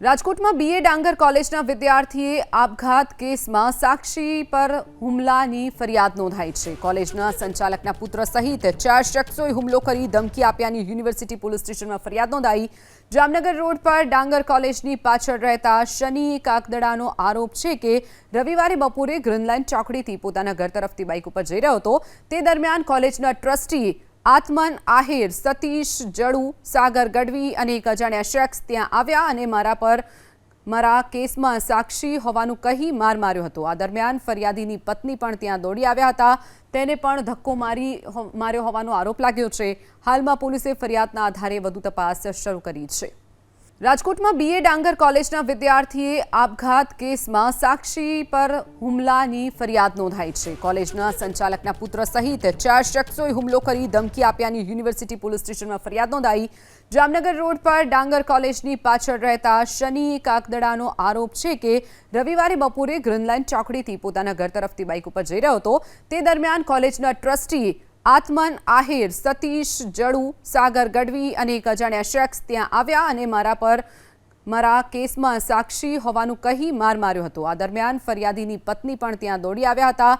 રાજકોટમાં બીએ ડાંગર કોલેજના વિદ્યાર્થીએ આપઘાત કેસમાં સાક્ષી પર હુમલાની ફરિયાદ નોંધાઈ છે. કોલેજના સંચાલકના પુત્ર સહિત ચાર શખ્સોએ હુમલો કરી ધમકી આપ્યાની યુનિવર્સિટી પોલીસ સ્ટેશનમાં ફરિયાદ નોંધાઈ. જામનગર રોડ પર ડાંગર કોલેજની પાછળ રહેતા શનિ કાકદડાનો આરોપ છે કે રવિવારે બપોરે ગ્રીનલાઇન ચોકડીથી પોતાના ઘર તરફથી બાઇક ઉપર જઈ રહ્યો હતો. તે દરમિયાન કોલેજના ટ્રસ્ટી આત્મન, આહિર, સતીશ, જડુ, સાગર ગઢવી અને એક અજાણ્યા શખ્સ ત્યાં આવ્યા અને મારા પર મારા કેસમાં સાક્ષી હોવાનું કહી માર માર્યો હતો. આ દરમિયાન ફરિયાદીની પત્ની પણ ત્યાં દોડી આવ્યા હતા. તેને પણ ધક્કો મારી માર્યો હોવાનો આરોપ લાગ્યો છે. હાલમાં પોલીસે ફરિયાદના આધારે વધુ તપાસ શરૂ કરી છે. રાજકોટમાં બીએ ડાંગર કોલેજના વિદ્યાર્થીએ આપઘાત કેસમાં સાક્ષી પર હુમલાની ફરિયાદ નોંધાઈ છે. કોલેજના સંચાલકના પુત્ર સહિત ચાર શખ્સોએ હુમલો કરી ધમકી આપ્યાની યુનિવર્સિટી પોલીસ સ્ટેશનમાં ફરિયાદ નોંધાઈ. જામનગર રોડ પર ડાંગર કોલેજની પાછળ રહેતા શનિ કાકદડાનો આરોપ છે કે રવિવારે બપોરે ગ્રીનલાઇન ચોકડીથી પોતાના ઘર તરફથી બાઇક ઉપર જઈ રહ્યો હતો. તે દરમિયાન કોલેજના ટ્રસ્ટી આત્મન, આહિર, સતીશ, જડુ, સાગર ગઢવી અને એક અજાણ્યા શખ્સ ત્યાં આવ્યા અને મારા પર મારા કેસમાં સાક્ષી હોવાનું કહી માર માર્યો હતો. આ દરમિયાન ફરિયાદીની પત્ની પણ ત્યાં દોડી આવ્યા હતા.